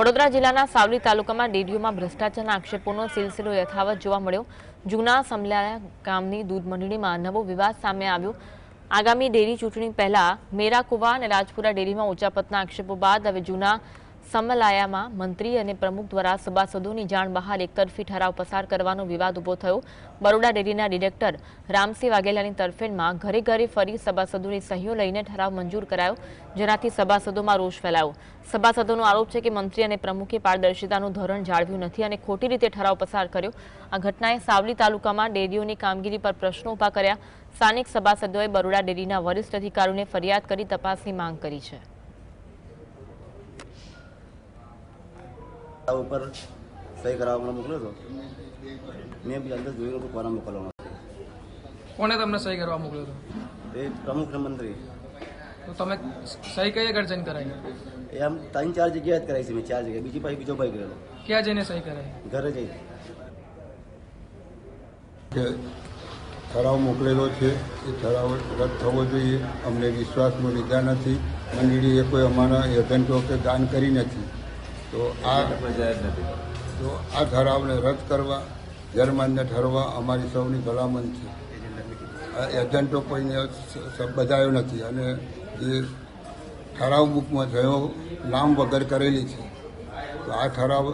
વડોદરા જિલ્લાના સાવલી તાલુકામાં ડેરીઓમાં ભ્રષ્ટાચારના આક્ષેપોનો સિલસિલો યથાવત જોવા મળ્યો. જૂના સમલાયા ગામની દૂધ મંડળીમાં નવો વિવાદ સામે આવ્યો. આગામી ડેરી ચૂંટણી પહેલા મેરાકુવા અને રાજપુરા ડેરીમાં ઉચાપતના આક્ષેપો બાદ હવે જૂના સમલાયામાં મંત્રી અને પ્રમુખ દ્વારા સભાસદોની જાણ બહાર એકતરફી ઠરાવ પસાર કરવાનો વિવાદ ઊભો થયો. બરોડા ડેરીના ડિરેક્ટર રામસિંહ વાઘેલાની તરફેણમાં ઘરે ઘરે ફરી સભાસદોની સહીઓ લઈને ઠરાવ મંજૂર કરાયો, જેનાથી સભાસદોમાં રોષ ફેલાયો. સભાસદોનો આરોપ છે કે મંત્રી અને પ્રમુખે પારદર્શિતાનું ધોરણ જાળવ્યું નથી અને ખોટી રીતે ઠરાવ પસાર કર્યો. આ ઘટનાએ સાવલી તાલુકામાં ડેરીઓની કામગીરી પર પ્રશ્નો ઊભા કર્યા. સ્થાનિક સભાસદોએ બરોડા ડેરીના વરિષ્ઠ અધિકારીઓને ફરિયાદ કરી તપાસની માંગ કરી છે. ઉપર સહી કરાવવા મોકલ્યો હતો. મેં બી અંદર જોયું હતું કોને મોકલવાનો કોને તમને સહી કરવા મોકલ્યો હતો? એ પ્રમુખ મંત્રી. તો તમે સહી કઈ આગળ જઈને કરાવી એ આમ ત્રણ ચાર જગ્યાએ જ કરાવી છે મેં ચાર જગ્યાએ. બીજી પાસે બીજો ભાઈ ગયેલો. ક્યાં જઈને સહી કરાવી ઘરે જઈ કે ઠરાવ મોકલેલો છે એ ઠરાવ રદ થવો જોઈએ. અમને વિશ્વાસમાં લીધા નથી. મંડળીએ કોઈ અમારા એજન્ટો કે દાન કરી નથી. તો આ તો આ ઠરાવને રદ કરવા ગેરમાન્ય ઠરવા અમારી સૌની ભલામણ છે. આ એજન્ટો કોઈને બધાયો નથી. અને જે ઠરાવ બુકમાં થયો નામ વગર કરેલી છે. તો આ ઠરાવ